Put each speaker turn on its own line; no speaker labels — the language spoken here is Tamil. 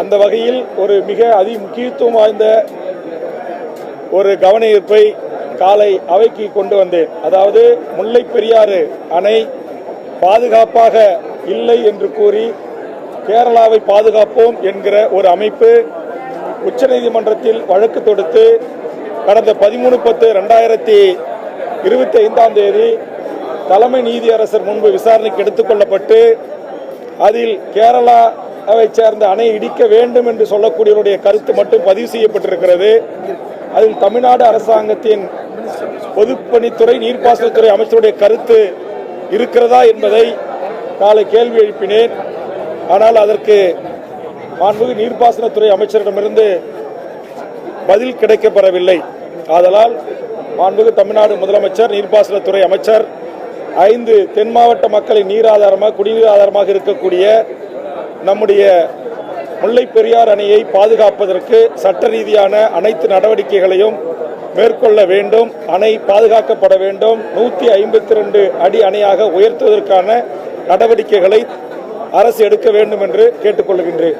அந்த வகையில் ஒரு மிக அதி முக்கியத்துவம் வாய்ந்த ஒரு கவன ஈர்ப்பை காலை அவைக்கு கொண்டு வந்தேன். அதாவது முல்லை பெரியாறு அணை பாதுகாப்பாக இல்லை என்று கூறி கேரளாவை பாதுகாப்போம் என்கிற ஒரு அமைப்பு உச்சநீதிமன்றத்தில் வழக்கு தொடுத்து கடந்த பதிமூணு பத்து ரெண்டாயிரத்தி இருபத்தி ஐந்தாம் தேதி தலைமை நீதியரசர் முன்பு விசாரணைக்கு எடுத்துக்கொள்ளப்பட்டு அதில் கேரளா கேரளாவை சேர்ந்த அணை இடிக்க வேண்டும் என்று சொல்லக்கூடியவருடைய கருத்து மட்டும் பதிவு செய்யப்பட்டிருக்கிறது. அதில் தமிழ்நாடு அரசாங்கத்தின் பொதுப்பணித்துறை நீர்ப்பாசனத்துறை அமைச்சருடைய கருத்து இருக்கிறதா என்பதை காலை கேள்வி எழுப்பினேன். ஆனால் அதற்கு மாண்புமிகு நீர்ப்பாசனத்துறை அமைச்சரிடமிருந்து பதில் கிடைக்கப்பெறவில்லை. ஆதலால் மாண்புமிகு தமிழ்நாடு முதலமைச்சர் நீர்ப்பாசனத்துறை அமைச்சர் ஐந்து தென் மாவட்ட மக்களின் நீர் ஆதாரமாக குடிநீர் ஆதாரமாக இருக்கக்கூடிய நம்முடைய முல்லை பெரியார் அணையை பாதுகாப்பதற்கு சட்ட ரீதியான அனைத்து நடவடிக்கைகளையும் மேற்கொள்ள வேண்டும். அணை பாதுகாக்கப்பட வேண்டும். நூற்றி ஐம்பத்தி ரெண்டு அடி அணையாக உயர்த்துவதற்கான நடவடிக்கைகளை அரசு எடுக்க வேண்டும் என்று கேட்டுக்கொள்கின்றேன்.